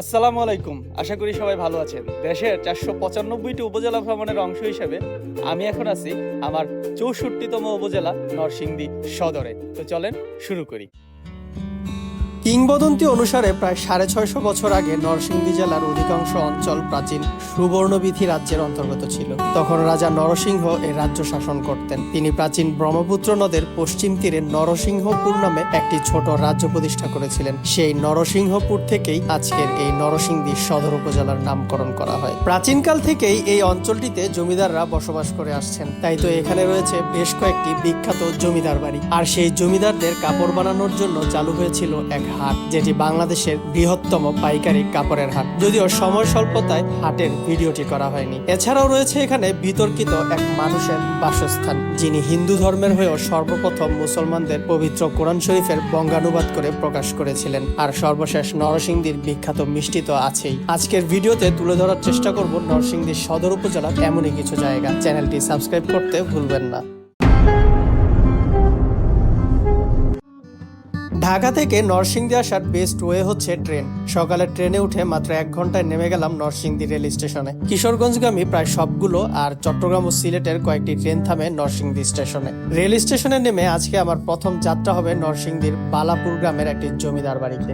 আসসালামু আলাইকুম। আশা করি সবাই ভালো আছেন। দেশের চারশো পঁচানব্বইটি উপজেলা ভ্রমণের অংশ হিসেবে আমি এখন আছি আমার চৌষট্টিতম উপজেলা নরসিংদী সদরে। তো চলেন শুরু করি। কিংবদন্তি অনুসারে প্রায় সাড়ে ছয়শো বছর আগে নরসিংদী জেলার অধিকাংশ অঞ্চল প্রাচীন সুবর্ণবিধি রাজ্যের অন্তর্গত ছিল। তখন রাজা নরসিংহ এই রাজ্য শাসন করতেন। তিনি প্রাচীন ব্রহ্মপুত্র নদের পশ্চিম তীরে নরসিংহপুর নামে একটি ছোট রাজ্য প্রতিষ্ঠা করেছিলেন। সেই নরসিংহপুর থেকেই আজকের এই নরসিংদী সদর উপজেলার নামকরণ করা হয়। প্রাচীনকাল থেকেই এই অঞ্চলটিতে জমিদাররা বসবাস করে আসছেন। তাই তো এখানে রয়েছে বেশ কয়েকটি বিখ্যাত জমিদার বাড়ি। আর সেই জমিদারদের কাপড় বানানোর জন্য চালু হয়েছিল এক হাট, যেটি বাংলাদেশের বৃহত্তম পাইকারি কাপড়ের হাট। যদিও সময় স্বল্পতায় হাটের ভিডিওটি করা হয়নি। এছাড়াও রয়েছে এখানে বিতর্কিত এক মানুষের বাসস্থান, যিনি হিন্দু ধর্মের হয়েও সর্বপ্রথম মুসলমানদের পবিত্র কোরআন শরীফের বঙ্গানুবাদ করে প্রকাশ করেছিলেন। আর সর্বশেষ নরসিংদীর বিখ্যাত মিষ্টি তো আছেই। আজকের ভিডিওতে তুলে ধরার চেষ্টা করব নরসিংদীর সদর উপজেলার এমনই কিছু জায়গা। চ্যানেলটি সাবস্ক্রাইব করতে ভুলবেন না। ঢাকা থেকে নরসিংদী আসার বেস্ট ওয়ে হচ্ছে ট্রেন সকালে ট্রেনে উঠে মাত্র এক ঘন্টায় নেমে গেলাম নরসিংদী রেল স্টেশনে। কিশোরগঞ্জগামী প্রায় সবগুলো আর চট্টগ্রাম ও সিলেটের কয়েকটি ট্রেন থামে নরসিংদী স্টেশনে। রেল স্টেশনে নেমে আজকে আমার প্রথম যাত্রা হবে নরসিংদীর বালাপুর গ্রামের একটি জমিদার বাড়িতে।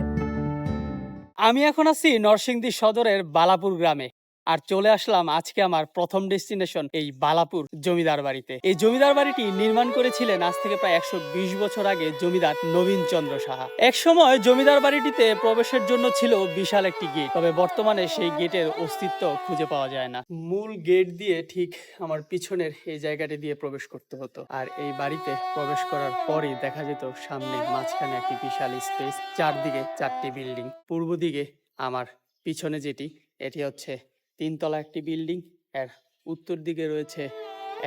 আমি এখন আছি নরসিংদী সদরের বালাপুর গ্রামে। আর চলে আসলাম আজকে আমার প্রথম ডেস্টিনেশন এই বালাপুর জমিদার বাড়িতে। এই জমিদার বাড়িটি নির্মাণ করেছিলেন আজ থেকে প্রায় একশো বিশ বছর আগে জমিদার নবীন চন্দ্র সাহা। এক সময় জমিদার বাড়িটিতে প্রবেশের জন্য ছিল বিশাল একটি গেট, তবে বর্তমানে সেই গেটের অস্তিত্ব খুঁজে পাওয়া যায় না। মূল গেট দিয়ে ঠিক আমার পিছনের এই জায়গাটি দিয়ে প্রবেশ করতে হতো, আর এই বাড়িতে প্রবেশ করার পরেই দেখা যেত সামনে মাঝখানে একটি বিশাল স্পেস, চারদিকে চারটি বিল্ডিং। পূর্ব দিকে আমার পিছনে যেটি, এটি হচ্ছে তিনতলা একটি বিল্ডিং, এর উত্তর দিকে রয়েছে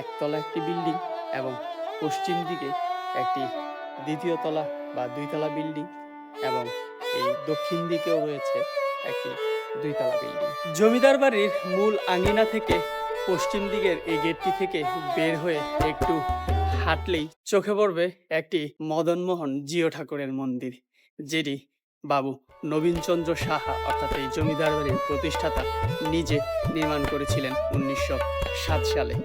একতলা একটি বিল্ডিং এবং পশ্চিম দিকে একটি দ্বিতীয় তলা বা দুইতলা বিল্ডিং এবং এই দক্ষিণ দিকেও রয়েছে একটি দুইতলা বিল্ডিং। জমিদার বাড়ির মূল আঙ্গিনা থেকে পশ্চিম দিকের এই গেটটি থেকে বের হয়ে একটু হাঁটলেই চোখে পড়বে একটি মদনমোহন জিও ঠাকুরের মন্দির, যেটি বাবু, নবীনচন্দ্র সাহা অর্থাৎ এই জমিদার বাড়ির প্রতিষ্ঠাতা নিজে নির্মাণ করেছিলেন উনিশশো সাত সালে।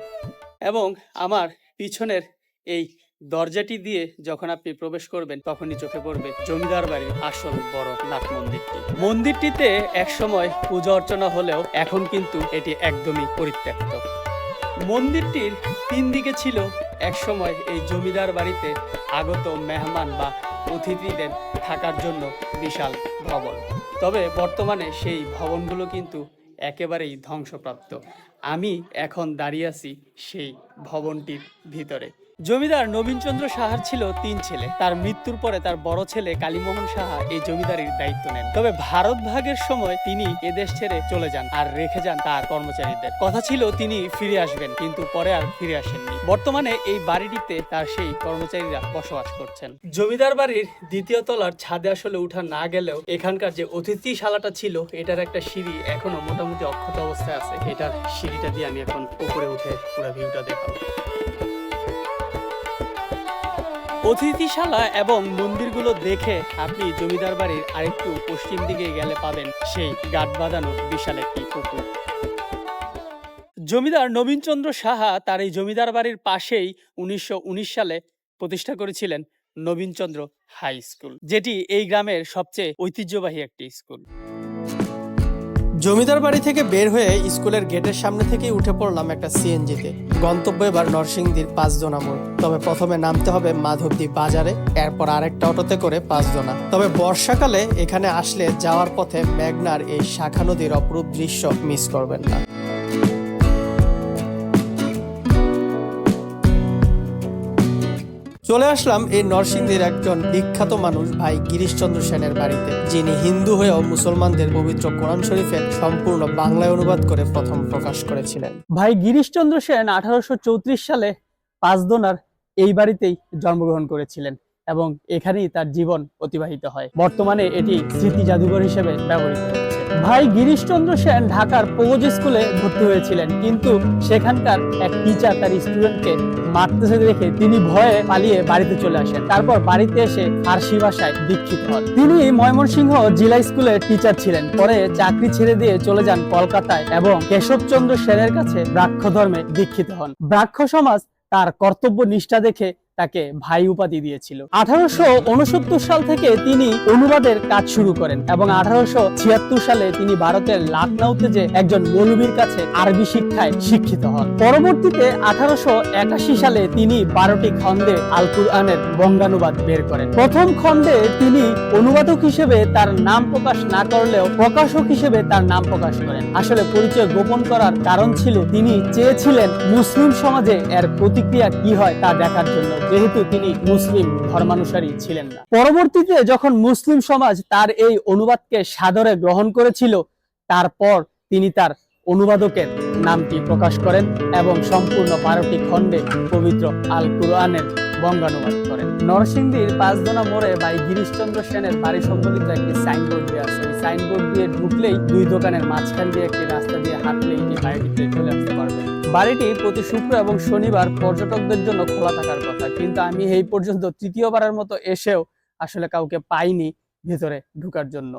এবং আমার পিছনের এই দরজাটি দিয়ে যখন আপনি প্রবেশ করবেন, তখনই চোখে পড়বে জমিদার বাড়ির আসল বড় নাট মন্দিরটি। মন্দিরটিতে একসময় পূজা অর্চনা হলেও এখন কিন্তু এটি একদমই পরিত্যক্ত। মন্দিরটির তিন দিকে ছিল একসময় এই জমিদার বাড়িতে আগত মেহমান বা অতিথিদের থাকার জন্য বিশাল ভবন। তবে বর্তমানে সেই ভবনগুলো কিন্তু একেবারেই ধ্বংসপ্রাপ্ত। আমি এখন দাঁড়িয়ে আছি সেই ভবনটির ভিতরে। জমিদার নবীনচন্দ্র সাহার ছিল তিন ছেলে। তার মৃত্যুর পরে তার বড় ছেলে কালীমোহন সাহা এই জমিদারির দায়িত্ব নেন। তবে ভারত ভাগের সময় তিনি এদেশ ছেড়ে চলে যান আর রেখে যান তার কর্মচারীদের। কথা ছিল তিনি ফিরে আসবেন, কিন্তু পরে আর ফিরে আসেননি। বর্তমানে এই বাড়িটিতে তার সেই কর্মচারীরা বসবাস করছেন। জমিদার বাড়ির দ্বিতীয় তলার ছাদে আসলে উঠা না গেলেও এখানকার যে অতিথিশালাটা ছিল, এটার একটা সিঁড়ি এখনও মোটামুটি অক্ষত অবস্থায় আছে। এটার সিঁড়িটা দিয়ে আমি এখন উপরে উঠে পুরো ভিউটা দেখাবো। অতিথিশালা এবং মন্দিরগুলো দেখে আপনি জমিদার বাড়ির আরেকটু পশ্চিম দিকে গেলে পাবেন সেই গাঠ বাঁধানো বিশাল একটি পুকুর। জমিদার নবীনচন্দ্র সাহা তার এই জমিদার বাড়ির পাশেই উনিশশো উনিশ সালে প্রতিষ্ঠা করেছিলেন নবীনচন্দ্র হাই স্কুল, যেটি এই গ্রামের সবচেয়ে ঐতিহ্যবাহী একটি স্কুল। জমিদার বাড়ি থেকে বের হয়ে স্কুলের গেটের সামনে থেকেই উঠে পড়লাম একটা সিএনজিতে। গন্তব্য এবার নরসিংদীর পাঁচজনা মোড়। তবে প্রথমে নামতে হবে মাধবদী বাজারে, এরপর আরেকটা অটোতে করে পাঁচজনা। তবে বর্ষাকালে এখানে আসলে যাওয়ার পথে মেঘনার এই শাখা নদীর অপরূপ দৃশ্য মিস করবেন না। চলে আসলাম এই নরসিংদীর একজন বিখ্যাত মানুষ ভাই গিরিশচন্দ্র সেনের বাড়িতে, যিনি হিন্দু হয়েও মুসলমানদের পবিত্র কোরআন শরীফের সম্পূর্ণ বাংলায় অনুবাদ করে প্রথম প্রকাশ করেছিলেন। ভাই গিরিশচন্দ্র সেন আঠারোশো চৌত্রিশ সালে পাঁচদোনার এই বাড়িতেই জন্মগ্রহণ করেছিলেন এবং এখানেই তার জীবন অতিবাহিত হয়। বর্তমানে এটি স্মৃতি জাদুঘর হিসেবে ব্যবহৃত ভাই গিরিশচন্দ্র সেন ঢাকার পৌজ স্কুলে ভর্তি হয়েছিলেন, কিন্তু সেখানকার এক টিচার তার স্টুডেন্টকে মারতেছে দেখে তিনি ভয়ে পালিয়ে বাড়িতে চলে আসেন। তারপর বাড়িতে এসে ফার্সি ভাষায় দীক্ষিত হন। তিনি ময়মনসিংহ জেলা স্কুলে টিচার ছিলেন, পরে চাকরি ছেড়ে দিয়ে চলে যান কলকাতায় এবং কেশবচন্দ্র সেনের কাছে ব্রাহ্ম ধর্মে দীক্ষিত হন। ব্রাহ্ম সমাজ তার কর্তব্য নিষ্ঠা দেখে তাকে ভাই উপাধি দিয়েছিল। আঠারোশো উনসত্তর সাল থেকে তিনি অনুবাদের কাজ শুরু করেন এবং আঠারোশো ছিয়াত্তর সালে তিনি ভারতের লাখনৌতে যে একজন মৌলবীর কাছে আরবি শিক্ষায় শিক্ষিত হন। পরবর্তীতে আঠারোশো একাশি সালে তিনি বারোটি খণ্ডে আল কুরআনের বঙ্গানুবাদ বের করেন। প্রথম খণ্ডে তিনি অনুবাদক হিসেবে তার নাম প্রকাশ না করলেও প্রকাশক হিসেবে তার নাম প্রকাশ করেন। আসলে পরিচয় গোপন করার কারণ ছিল তিনি চেয়েছিলেন মুসলিম সমাজে এর প্রতিক্রিয়া কি হয় তা দেখার জন্য। যেহেতু তিনি মুসলিম ধর্মানুসারী ছিলেন না। পরবর্তীতে যখন মুসলিম সমাজ তার এই অনুবাদকে সাদরে গ্রহণ করেছিল, তারপর তিনি তার অনুবাদকের নামটি প্রকাশ করেন এবং সম্পূর্ণ বারোটি খণ্ডে পবিত্র আল কুরআনের বঙ্গানুবাদ করেন। নরসিংদীর পাঁচদোনা মোড়ে ভাই গিরিশচন্দ্র সেনের বাড়ি সম্বলিত একটি সাইনবোর্ড দিয়ে আছে। সাইনবোর্ড দিয়ে ঢুকলেই দুই দোকানের মাঝখান দিয়ে একটি রাস্তা দিয়ে হাঁটলেই এই বাড়িটিতে চলে আসতে পারবে। বাড়িটি প্রতি শুক্র এবং শনিবার পর্যটকদের জন্য খোলা থাকার কথা। কিন্তু আমি এই পর্যন্ত তৃতীয়বারের মতো এসেও আসলে কাউকে পাইনি ভেতরে ঢুকার জন্য।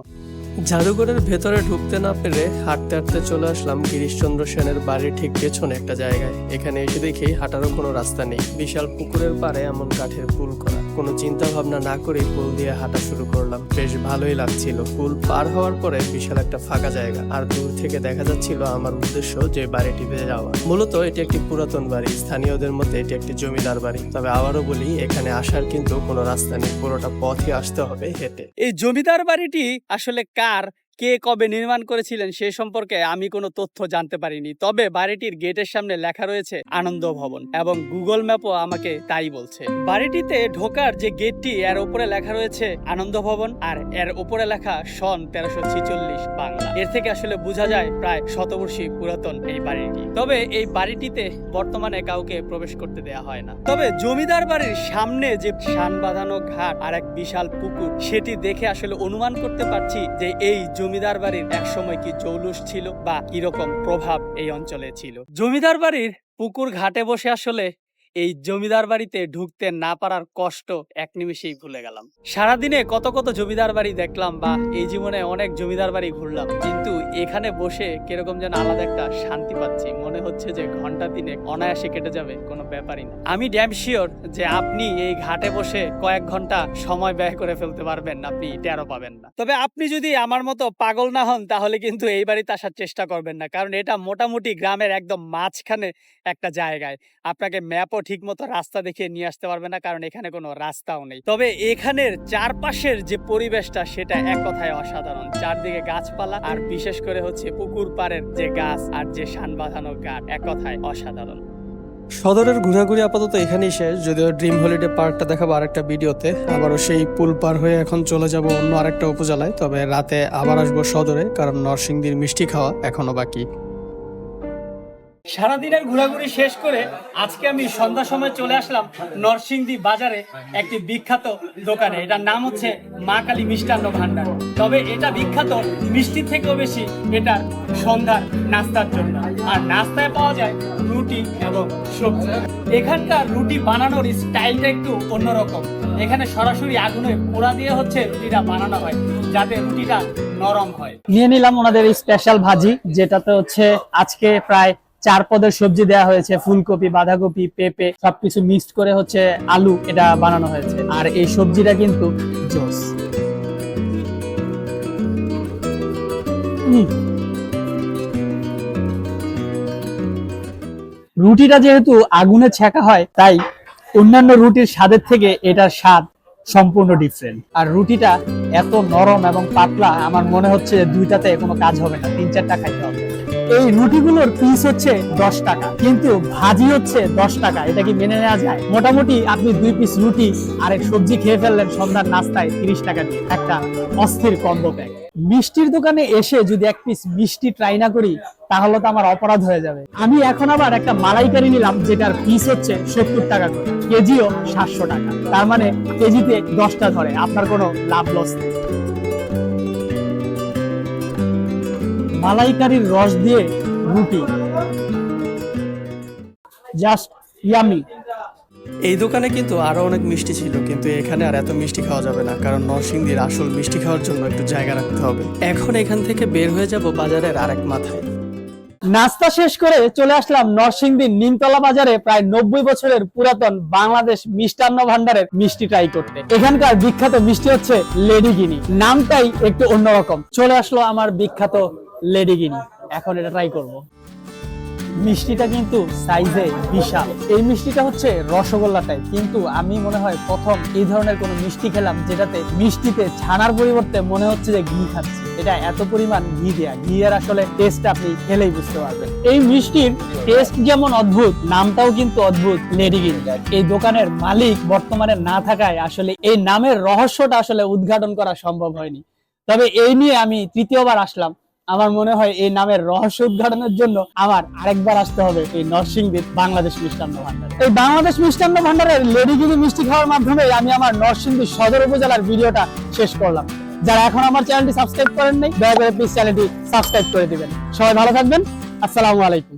জাদুঘরের ভেতরে ঢুকতে না পেরে হাঁটতে হাঁটতে চলে আসলাম গিরিশচন্দ্র সেনের বাড়ির ঠিক পেছনে একটা জায়গায়। এখানে এসে দেখি হাঁটারও কোনো রাস্তা নেই। বিশাল পুকুরের পাড়ে এমন কাঠের পুল করা। কোনো চিন্তা ভাবনা না করে পুল দিয়ে হাঁটা শুরু করলাম। বেশ ভালোই লাগছিল। পুল পার হওয়ার পরে বিশাল একটা ফাঁকা জায়গা। আর দূর থেকে দেখা যাচ্ছিল আমার উদ্দেশ্য যে বাড়িটিতে যাওয়া। মূলত এটি একটি পুরাতন বাড়ি। স্থানীয়দের মধ্যে এটি একটি জমিদার বাড়ি। তবে আবারও বলি, এখানে আসার কিন্তু কোনো রাস্তা নেই। পুরোটা পথে আসতে হবে হেঁটে। এই জমিদার বাড়িটি আসলে কার কে কবে নির্মাণ করেছিলেন সে সম্পর্কে আমি কোনো তথ্য জানতে পারিনি। তবে বাড়িটির গেটের সামনে লেখা রয়েছে আনন্দ ভবন এবং গুগল ম্যাপও আমাকে তাই বলছে। বাড়িটিতে ঢোকার যে গেটটি, এর উপরে লেখা রয়েছে আনন্দ ভবন আর এর উপরে লেখা সন তেরোশো ছিচল্লিশ। বাংলা। এর থেকে আসলে বোঝা যায় প্রায় শতবর্ষী পুরাতন এই বাড়িটি। তবে এই বাড়িটিতে বর্তমানে কাউকে প্রবেশ করতে দেয়া হয় না। তবে জমিদার বাড়ির সামনে যে শান বাঁধানো ঘাট আর এক বিশাল পুকুর, সেটি দেখে আসলে অনুমান করতে পারছি যে এই জমিদার বাড়ির এক সময় কি জৌলুস ছিল বা কীরকম প্রভাব এই অঞ্চলে ছিল। জমিদার বাড়ির পুকুর ঘাটে বসে আসলে এই জমিদার বাড়িতে ঢুকতে না পারার কষ্ট এক নিমিষেই ভুলে গেলাম। সারাদিনে কত কত জমিদার বাড়ি দেখলাম বা এই জীবনে অনেক জমিদার বাড়ি ঘুরলাম। কিন্তু এখানে বসে কীরকম যেন আলাদা একটা শান্তি পাচ্ছি। মনে হচ্ছে যে ঘণ্টা দিনে অনায়াসে কেটে যাবে, কোনো ব্যাপারই না। আমি ড্যাম শিওর যে আপনি এই ঘাটে বসে কয়েক ঘণ্টা সময় ব্যয় করে ফেলতে পারবেন, আপনি টেরো পাবেন না। তবে আপনি যদি আমার মতো পাগল না হন, তাহলে কিন্তু এই বাড়িতে আসার চেষ্টা করবেন না। কারণ এটা মোটামুটি গ্রামের একদম মাঝখানে একটা জায়গায়। আপনাকে ম্যাপও ঠিক মতো রাস্তা দেখিয়ে নিয়ে আসতে পারবে না, কারণ এখানে কোনো রাস্তাও নেই। তবে এখানের চারপাশের যে পরিবেশটা, সেটা এক কথায় অসাধারণ। চারদিকে গাছপালা আর বিশেষ করে হচ্ছে পুকুর পাড়ের যে গাছ আর যে শান বাঁধানো গাছ এক কথায় অসাধারণ। সদরের ঘোরাঘুরি আপাতত এখানেই শেষ। যদিও ড্রিম হলিডে পার্কটা দেখাবো আরেকটা ভিডিওতে। আবারও সেই পুল পার হয়ে এখন চলে যাব অন্য আরেকটা উপজেলায়। তবে রাতে আবার আসব সদরে, কারণ নরসিংদীর মিষ্টি খাওয়া এখনও বাকি। সারাদিনের ঘোরাঘুরি শেষ করে আজকে আমি সন্ধ্যা সময় চলে আসলাম নরসিংদী বাজারে একটি বিখ্যাত দোকানে। এটার নাম হচ্ছে মা কালী মিষ্টান্ন ভান্ডার। তবে এটা বিখ্যাত মিষ্টি থেকেও বেশি এটা সন্ধ্যার নাস্তার জন্য। আর নাস্তায় পাওয়া যায় রুটি এবং সবজি। এখানকার রুটি বানানোর স্টাইলটা একটু অন্যরকম। এখানে সরাসরি আগুনে পোড়া দিয়ে হচ্ছে রুটিটা বানানো হয়, যাতে রুটিটা নরম হয়। নিয়ে নিলাম ওনাদের স্পেশাল ভাজি, যেটাতে হচ্ছে আজকে প্রায় চার পদের সবজি দেওয়া হয়েছে, ফুলকপি, বাঁধাকপি, পেঁপে, সবকিছু মিক্সড করে হচ্ছে আলু এটা বানানো হয়েছে। আর এই সবজিটা কিন্তু জোস। রুটিটা যেহেতু আগুনে ছেঁকা হয়, তাই অন্যান্য রুটির স্বাদের থেকে এটার স্বাদ সম্পূর্ণ ডিফারেন্ট আর রুটিটা এত নরম এবং পাতলা, আমার মনে হচ্ছে দুইটাতে কোনো কাজ হবে না তিন চারটা খাইতে হবে। এই রুটিগুলোর পিস হচ্ছে দশ টাকা, কিন্তু ভাজি হচ্ছে দশ টাকা, এটা কি মেনে নেওয়া যায়? মোটামুটি আপনি দুই পিস রুটি আর এক সবজি খেয়ে ফেললেন সন্ধ্যার নাস্তায় তিরিশ টাকা দিয়ে, একটা অস্থির কম্বো প্যাক মিষ্টির দোকানে এসে যদি এক পিস মিষ্টি ট্রাই না করি, তাহলে তো আমার অপরাধ হয়ে যাবে। আমি এখন আবার একটা মালাইকারি নিলাম, যেটার পিস হচ্ছে সত্তর টাকা করে, কেজিও সাতশো টাকা। তার মানে কেজিতে দশটা ধরে, আপনার কোনো লাভ লস নেই। মালাইকারির রস দিয়ে রুটি। Just yummy. এই দোকানে কিন্তু আরও অনেক মিষ্টি ছিল কিন্তু এখানে আর এত মিষ্টি খাওয়া যাবে না কারণ নরসিংদীর আসল মিষ্টি খাওয়ার জন্য একটু জায়গা রাখতে হবে। এখন এখান থেকে বের হয়ে যাব বাজারের আরেক মাথায়। নাস্তা শেষ করে চলে আসলাম নরসিংদীর নিমতলা বাজারে প্রায় নব্বই বছরের পুরাতন বাংলাদেশ মিষ্টান্ন ভান্ডারের মিষ্টি ট্রাই করতে। এখানকার বিখ্যাত মিষ্টি হচ্ছে লেডিগিনি। নামটাই একটু অন্যরকম। চলে আসলো আমার বিখ্যাত লেডিগিনি এখন এটা ট্রাই করব। মিষ্টিটা কিন্তু সাইজে বিশাল। এই মিষ্টিটা হচ্ছে রসগোল্লা টাইপ কিন্তু আমি মনে হয় প্রথম এই ধরনের কোনো মিষ্টি খেলাম যেটাতে মিষ্টিতে ছানার পরিবর্তে মনে হচ্ছে যে ঘি খাচ্ছি। এটা এত পরিমাণ ঘি দেয়া। ঘি এর আসলে টেস্ট আপনি খেলেই বুঝতে পারবেন। এই মিষ্টির টেস্ট যেমন অদ্ভুত, নামটাও কিন্তু অদ্ভুত লেডিগিন এই দোকানের মালিক বর্তমানে না থাকায় আসলে এই নামের রহস্যটা আসলে উদ্ঘাটন করা সম্ভব হয়নি। তবে এই নিয়ে আমি তৃতীয়বার আসলাম। আমার মনে হয় এই নামের রহস্য উদ্ঘাটনের জন্য আমার আরেকবার আসতে হবে এই নরসিংদীর বাংলাদেশ মিষ্টান্ন ভান্ডার এই বাংলাদেশ মিষ্টান্ন ভান্ডারের লেডিগিরি মিষ্টি খাওয়ার মাধ্যমে আমি আমার নরসিংদী সদর উপজেলার ভিডিওটা শেষ করলাম। যারা এখন আমার চ্যানেলটি সাবস্ক্রাইব করেন নাই দয়া করে প্লিজ চ্যানেলটি সাবস্ক্রাইব করে দিবেন। সবাই ভালো থাকবেন। আসসালামু আলাইকুম।